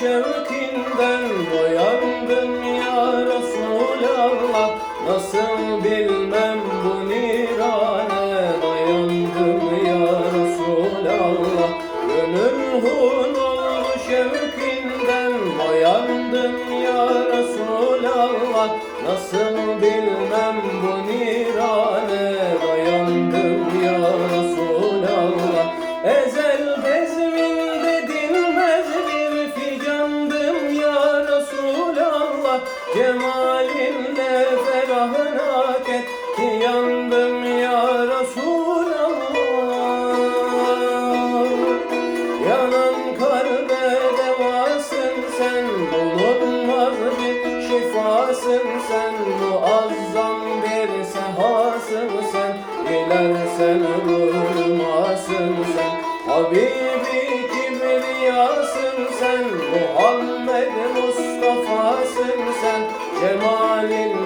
Şevkinden Boyandım ya Resulallah. Nasıl bilmem bu nirane? Dayandım ya Resulallah. Gönül hur oldu şevkinden Boyandım ya Resulallah. Nasıl bilmem bu nirane? Dayandım ya Cemalinle ferahına etti yandım ya Resulallah. Yanan kalbe devasın sen Bulunmaz bir şifasın sen. Muazzam bir sehasın sen Dilersen vurmasın sen. Habibi kibriyasın sen Muhammed Mustafa'sın sen Cemalinle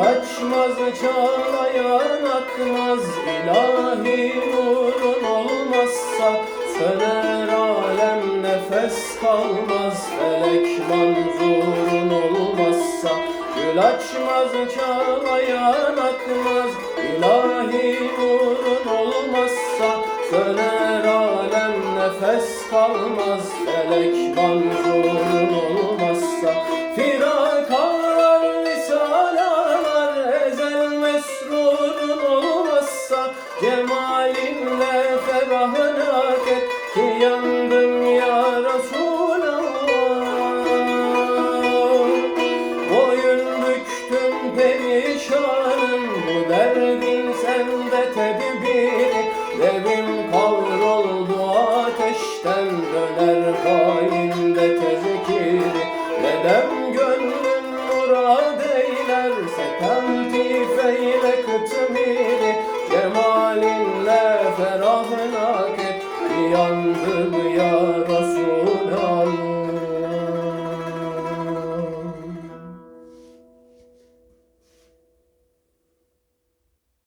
Gül açmaz çağlayan akmaz ilahi nurun olmazsa Söner alem nefes kalmaz. Felek manzurun olmazsa Gül açmaz çağlayan akmaz ilahi nurun olmazsa Söner alem nefes kalmaz. Felek manzurun mesrurun olmazsa Cemalinle ferahına et ki yandım ya Resulallah. Boyun büktüm perişanım Bu derdin eyle kıtmiri Cemalinle ferahına git Yandım yara.